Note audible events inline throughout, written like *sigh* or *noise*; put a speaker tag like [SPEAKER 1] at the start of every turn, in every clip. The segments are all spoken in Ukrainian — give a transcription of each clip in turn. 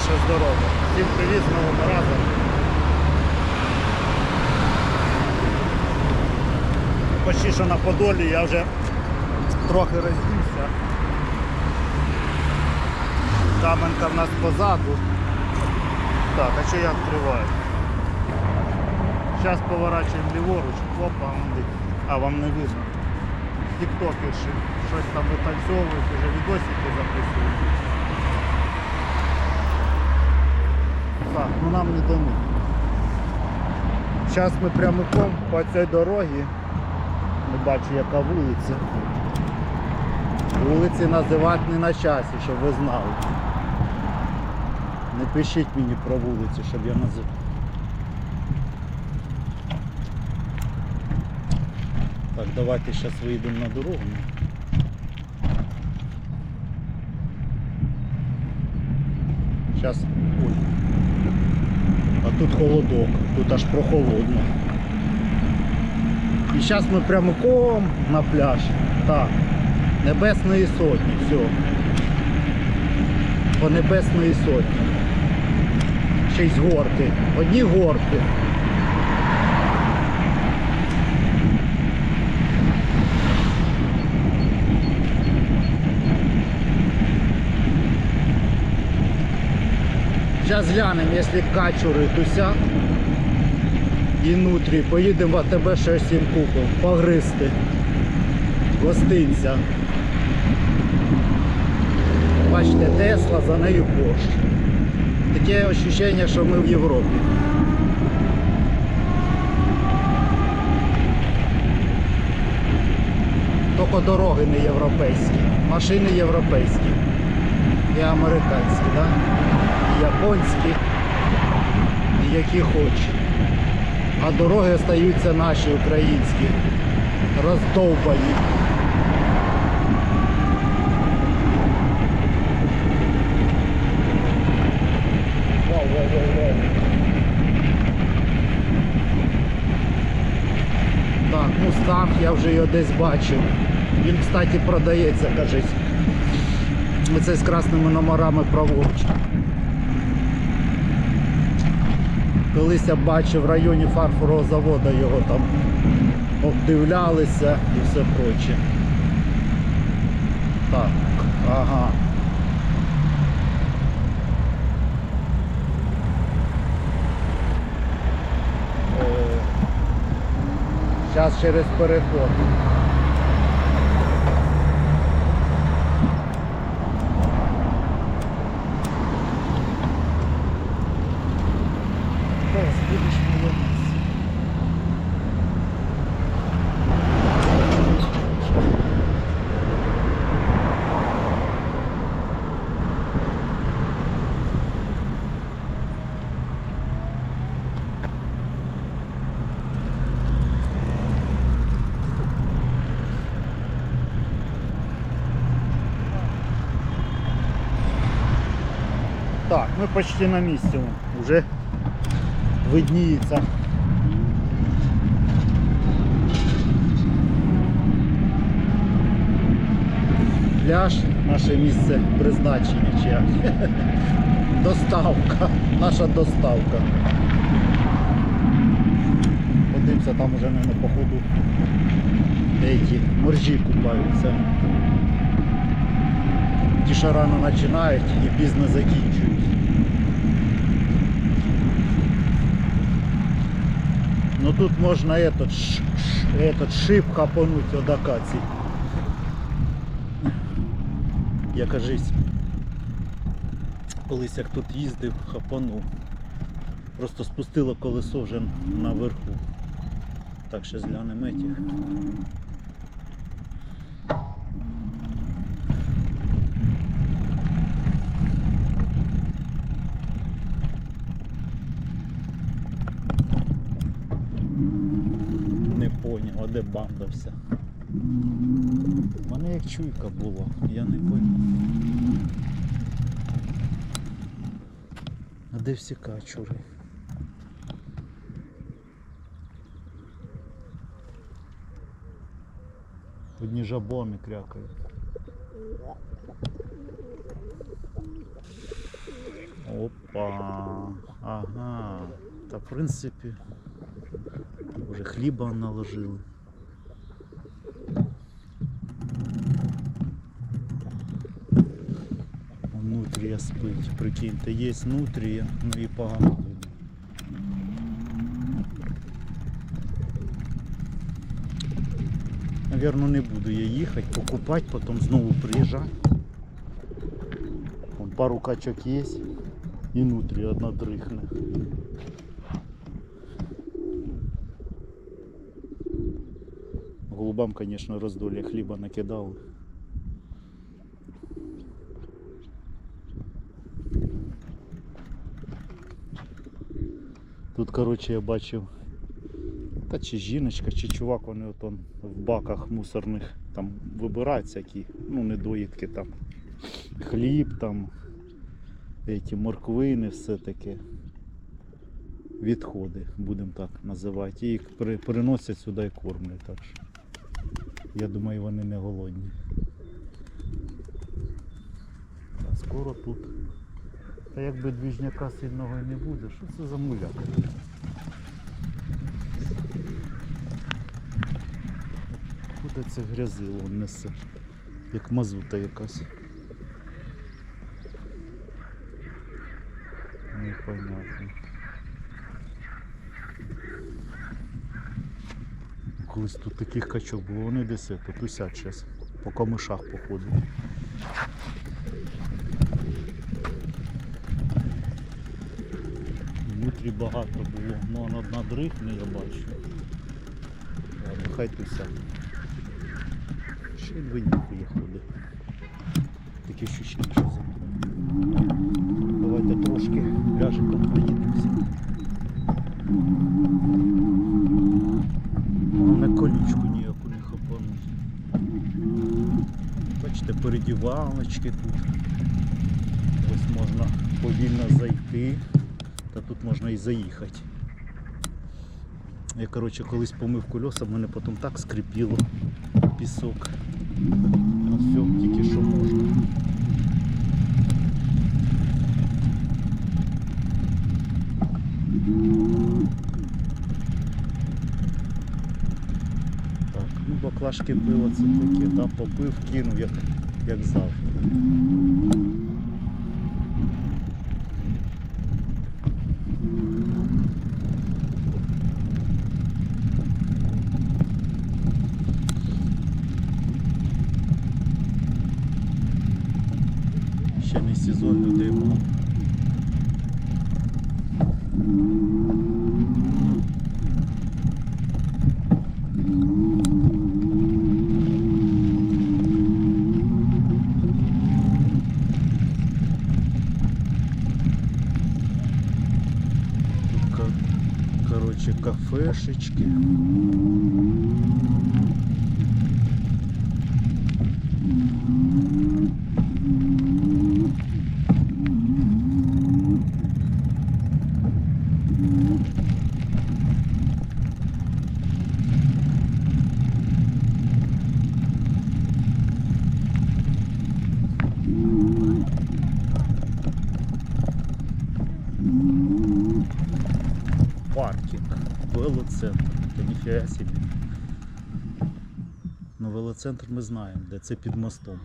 [SPEAKER 1] ваше здоров'я. Всім привіт з новим разом. Почти що на Подолі я вже трохи роздівся. Каменка в нас позаду. Так, а що я відкриваю? Зараз поворачуємо ліворуч, опа, а вам не видно. Тіктокерші щось там витанцьовують, вже відосики записують. Так, ну нам не до них. Зараз ми прямиком по цій дорогі. Не бачу яка вулиця. Вулиці називати не на часі, щоб ви знали. Не пишіть мені про вулицю, щоб я назив. Так, давайте зараз вийдемо на дорогу. Зараз. Ой. А тут холодок, тут аж прохолодно. І зараз ми прямиком на пляж. Так. Небесної сотні, все. По Небесної сотні. Шість горки. Одні горки. Зараз глянемо, якщо качури тусять і нутрі, поїдемо в АТБ щось їм купимо, погризти. Гостинця. Бачите, Тесла, за нею Porsche. Таке відчуття, що ми в Європі. Тільки дороги не європейські, машини європейські і американські, да? японські, які хоч. А дороги остаються наші українські, роздовбані. Так, мустанг, я вже його десь бачив. Він, кстати, продається, кажуть. Оце з красними номерами праворуч. Колись я бачив в районі фарфорового заводу його там обдивлялися і все проче. Так, ага. Зараз через переход. Зараз будеш молодець. Так, ми почти на місці. Уже видніється. Пляж, наше місце призначення чи як? *laughs* Доставка, наша доставка. Подивимося, там уже не походу деякі моржі купаються. Ті, що рано починають і пізно закінчують. Ну тут можна этот, этот шип хапануть от акацій. Я кажись, колись як тут їздив, хапанув. Просто спустило колесо вже наверху. Так ще зглянемо етіх. Не поняв, а де банда вся. У мене як чуйка була, я не поняв. А де всі качури? Одні жабони крякають. Опа. Ага. Та в принципі. Вже хліба наложили. Нутрія спить. Прикиньте, є нутрія, ну і погано буде. Не буду я їхати, покупати, потім знову приїжджати. Вон пару качок є і нутрі одна дрихне. Голубам, звісно, роздолі хліба накидали. Тут, коротше, я бачив, та чи жіночка, чи чувак, вони от он в баках мусорних там вибирають всякі, ну, недоїдки там. Хліб там, эти морквини, все таке. Відходи, будемо так називати. І їх приносять сюди і кормлять. Так що я думаю, вони не голодні. Та скоро тут. Та якби двіжняка сильного і не буде, що це за муляк? Куди це грязило несе? Як мазута якась. Непонятно. Колись тут таких качок було, вони десь тут тусять зараз. По камишах походять. Внутрі багато було, ну вона одна дрихне, я бачу. Ладно, хай тусять. Ще й винюхує ходить. Таке ощущення, що за Давайте трошки пляжиком проїдемося. Головне колючку ніяку не хапануть. Бачите, тут. Ось можна повільно зайти, та тут можна і заїхати. Я коротше колись помив кольоса, в мене потім так скрипіло пісок. На все, тільки що можна. Так, ну баклажки пива це таке, да, попив, кинув, як, як завжди. Ще не сезон людей мало. Тут, ко- короче, кафешечки. паркинг, велоцентр. Та ніфіга собі. Ну, велоцентр ми знаємо, де це під мостом.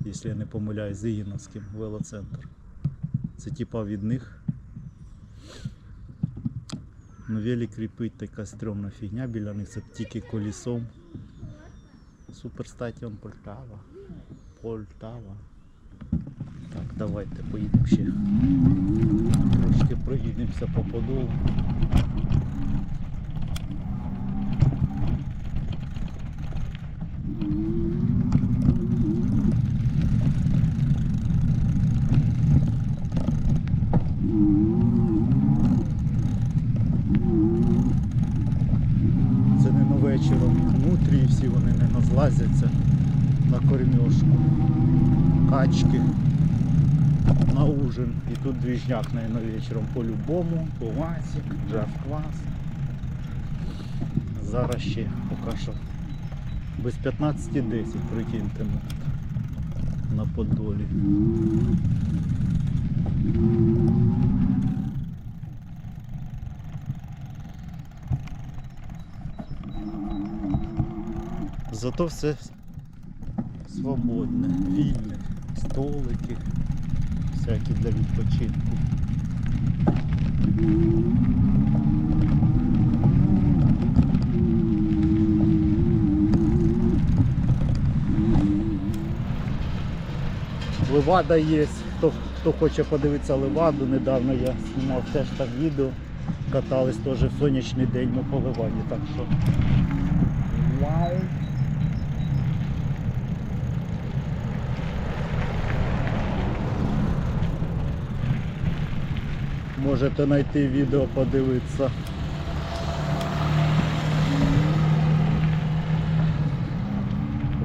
[SPEAKER 1] Якщо я не помиляюсь, Зігіновським велоцентр. Це типа від них. Ну, велик кріпить така стрьомна фігня біля них, це тільки колісом. Суперстатіон Полтава. Полтава. Так, давайте поїдемо ще. Трошки проїдемося по подолу. качки на ужин. і тут движняк, наверное, вечором по-любому, кувасик, джав-квас. Зараз ще поки що без 15.10 прикиньте на подолі. Зато все свободне, вільне столики, всякі для відпочинку. Левада є. Хто, хто хоче подивитися леваду, недавно я знімав теж там відео. Катались теж в сонячний день ми по леваді. Так що. Можете знайти відео, подивитися.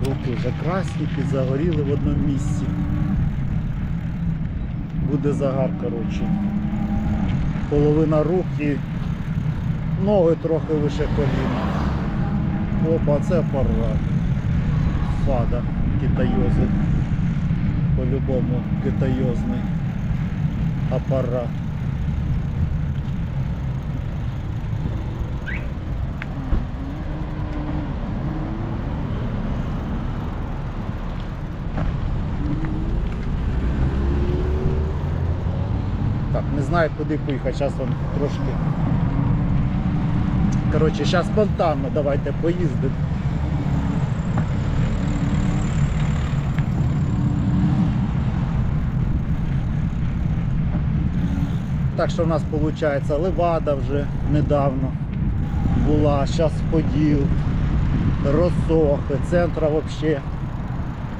[SPEAKER 1] Руки вже красні, підзагоріли в одному місці. Буде загар, коротше. Половина рук і ноги трохи вище коліна. Опа, це апарат. Фада китайози. По-любому китайозний апарат. Так, не знаю куди поїхати, зараз вам трошки. Коротше, зараз спонтанно давайте поїздимо. Так що в нас виходить левада вже недавно була, зараз поділ, розсохи, центра взагалі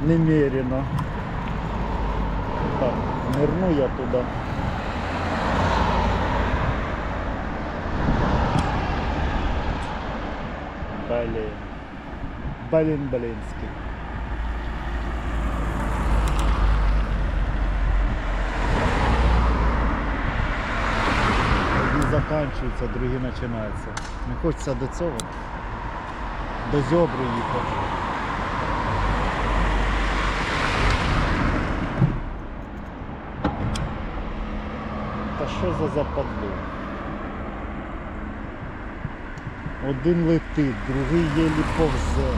[SPEAKER 1] немерено. Так, нирну я туди. Блін. Блін, блінський. Одні закінчуються, другі починаються. Не хочеться до цього. До зьобри їхати. Та що за западло? Один летить, другий єлі повзе.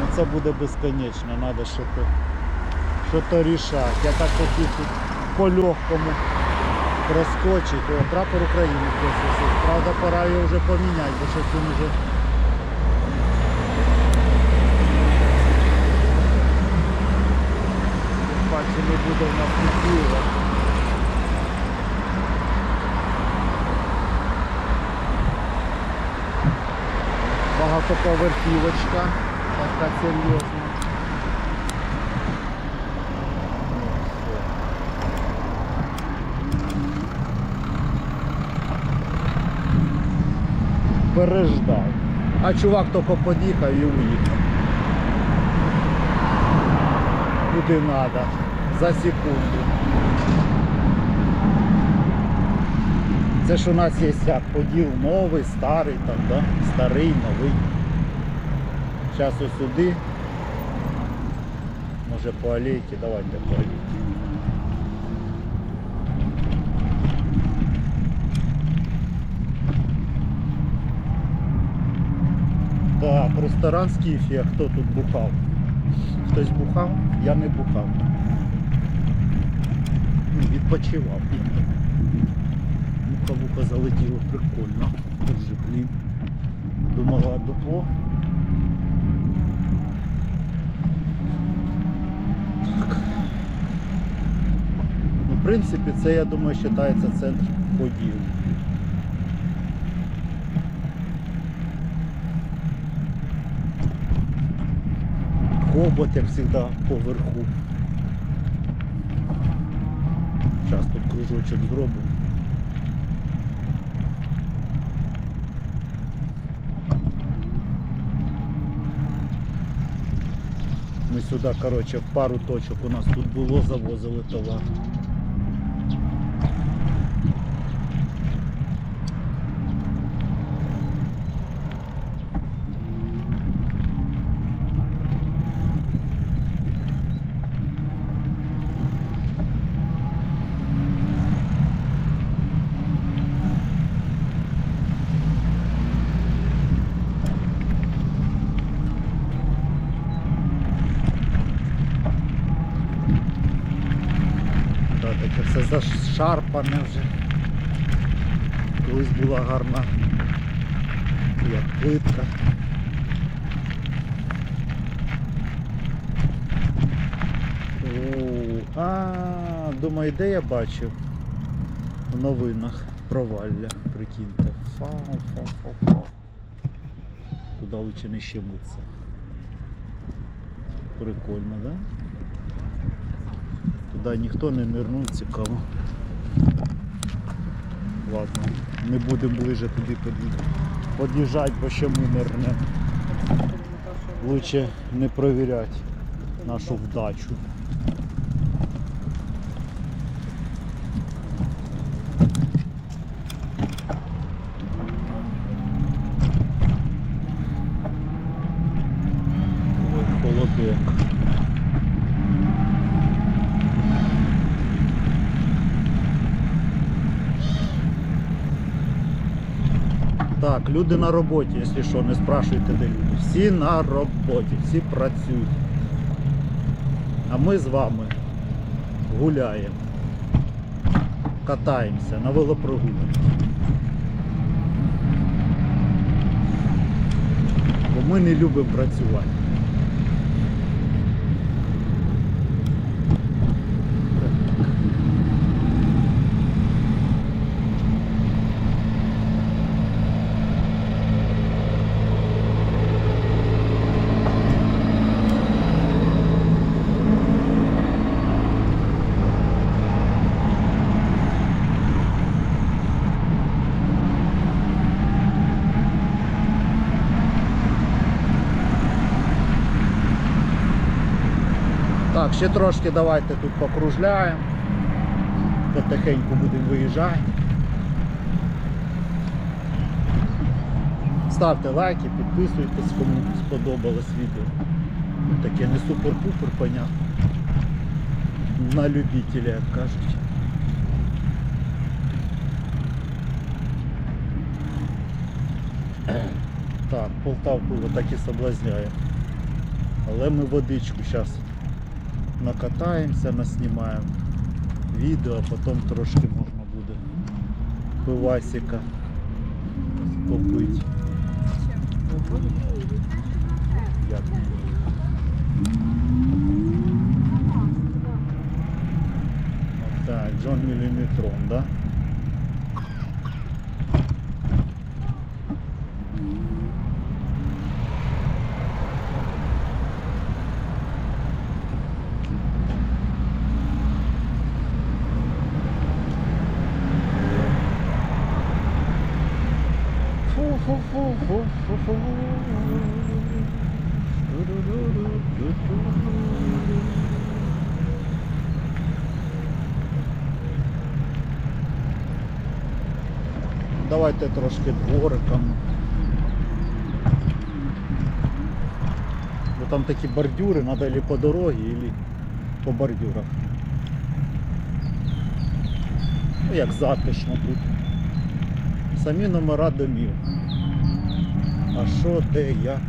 [SPEAKER 1] Ну це буде безконечно, треба що-то що-то рішати. Я так хотів тут по-легкому проскочити. О, прапор України висить. Правда, пора його вже поміняти, бо щось він вже. Бачу, не буде в нас тут Багатоповерхівочка, така серйозна. Переждав. А чувак тільки під'їхав і уїхав. Куди треба. За секунду. Це ж у нас є як поділ новий, старий там, да? Старий, новий. Зараз ось сюди. Може по алейці, давайте по алейці. Так, ресторан Скіфія, хто тут бухав? Хтось бухав? Я не бухав. Ну, Відпочивав. Муха вуха залетіло прикольно. Дуже, блін. Думала дупло. Так. Ну, в принципі, це, я думаю, вважається центр поділ. Хобот, як завжди, поверху. Зараз тут кружочок зробимо. Ми сюди, коротше, пару точок у нас тут було, завозили товар. Зашарпане вже. Колись була гарна як плитка. О, а, думаю, де я бачив в новинах провалля, прикиньте. Фау. Туди лучше не щемиться. Прикольно, да? Туди ніхто не нирнув, цікаво. Ладно, не будемо ближе туди. Під'їжджати, бо ще ми нирнемо. Лучше не провіряти нашу вдачу. Ой, холодок. Так, люди на роботі, якщо що, не спрашуйте, де люди. Всі на роботі, всі працюють. А ми з вами гуляємо, катаємося на велопрогулянці. Бо ми не любимо працювати. Ще трошки давайте тут покружляємо. Потихеньку будемо виїжджати. Ставте лайки, підписуйтесь, кому сподобалось відео. Ну, Таке не супер-пупер, понятно. На любителя, як кажуть. Так, Полтавку отак і соблазняє. Але ми водичку зараз накатаємося, наснімаємо відео, потім трошки можна буде пивасика попити. Як? Так, Джон Міліметрон, да? Давайте трошки двориком. Бо там такі бордюри, треба або по дорогі, або по бордюрах. Ну як затишно тут. Самі номера домів. А що, де, як?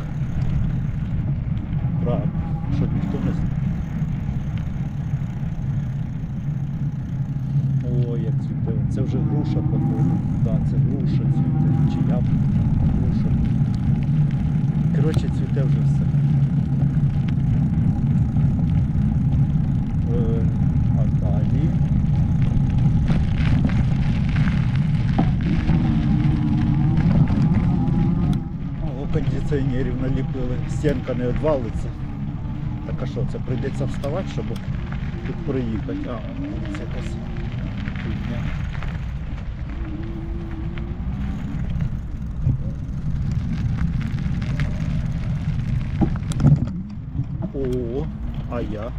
[SPEAKER 1] Правильно, щоб ніхто не знає. Ой, як цвіте. Це вже груша, походу. Так, це груша цвіте. Чи я груша. Коротше, цвіте вже все. Е, а далі. О, кондиціонерів наліпили, стінка не відвалиться. Так а що, це прийдеться вставати, щоб тут проїхати. А, це якась фігня. О, а я.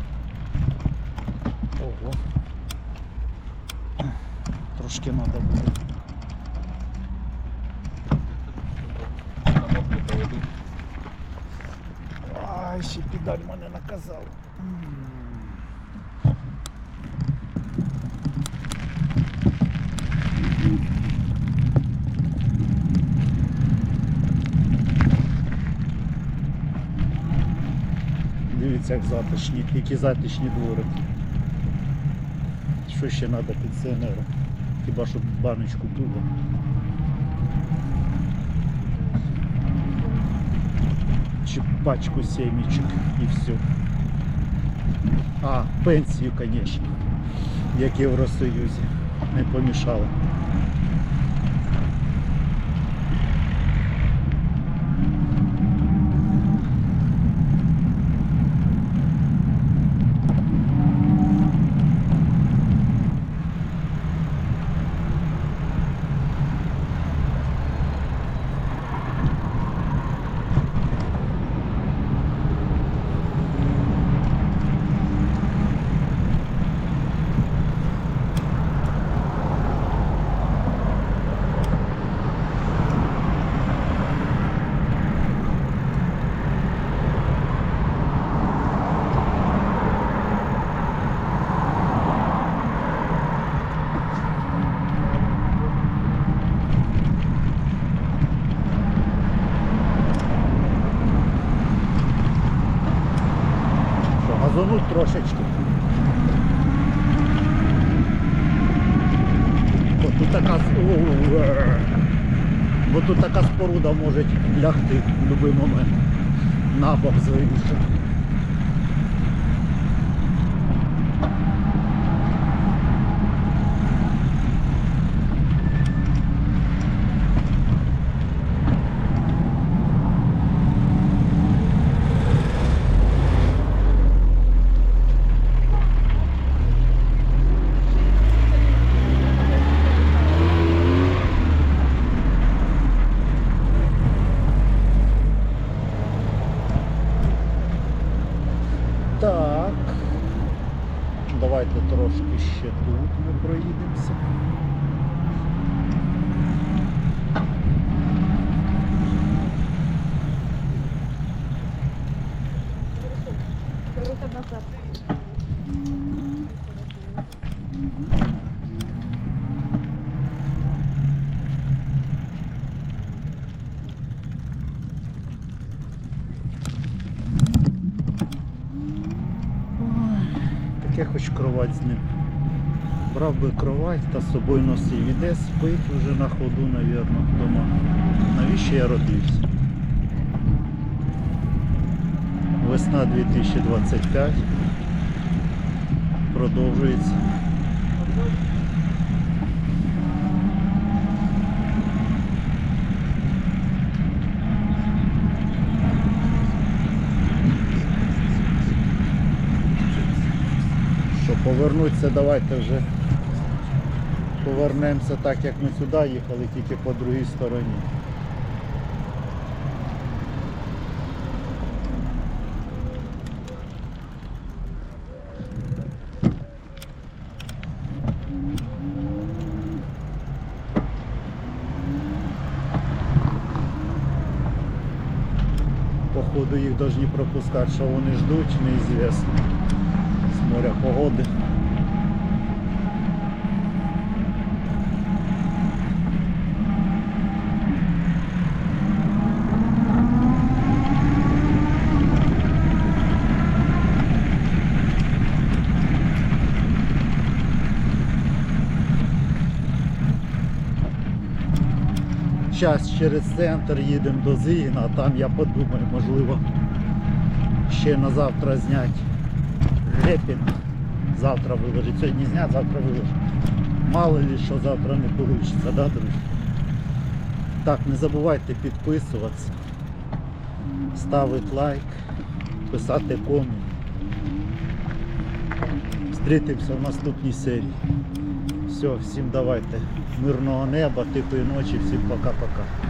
[SPEAKER 1] Ого. Трошки треба буде. Ай, ще педаль мене наказав. Як затишні, які затишні дворики. що ще треба пенсіонерам? Хіба щоб баночку пива. Чи пачку семечек і все. А, пенсію, звісно, як в Євросоюзі. Не помішало. Що, газонуть трошечки. Бо тут така е. Бо тут така споруда може лягти в будь-який момент. На бок звивіше. Так. Давайте трошки ще тут ми проїдемося.
[SPEAKER 2] Круто назад.
[SPEAKER 1] Ой, Таке хоч кровать з ним. Брав би кровать та з собою носив. Іде, спить вже на ходу, навірно, вдома. Навіщо я родився? Весна 2025. Продовжується. Що повернутися, давайте вже повернемося так, як ми сюди їхали, тільки по другій стороні. Походу їх повинні пропускати, що вони ждуть, неізвісно. З моря погоди. Зараз через центр їдемо до Зігіна, а там я подумаю, можливо, ще на завтра зняти репінг. Завтра виложить. Сьогодні знять, завтра виложить. Мало ли що завтра не вийде, да, друзі? Так, не забувайте підписуватися, ставити лайк, писати комент. Зустрітимося в наступній серії. Все, всім давайте. Мирного неба, тихої ночі, всім пока-пока.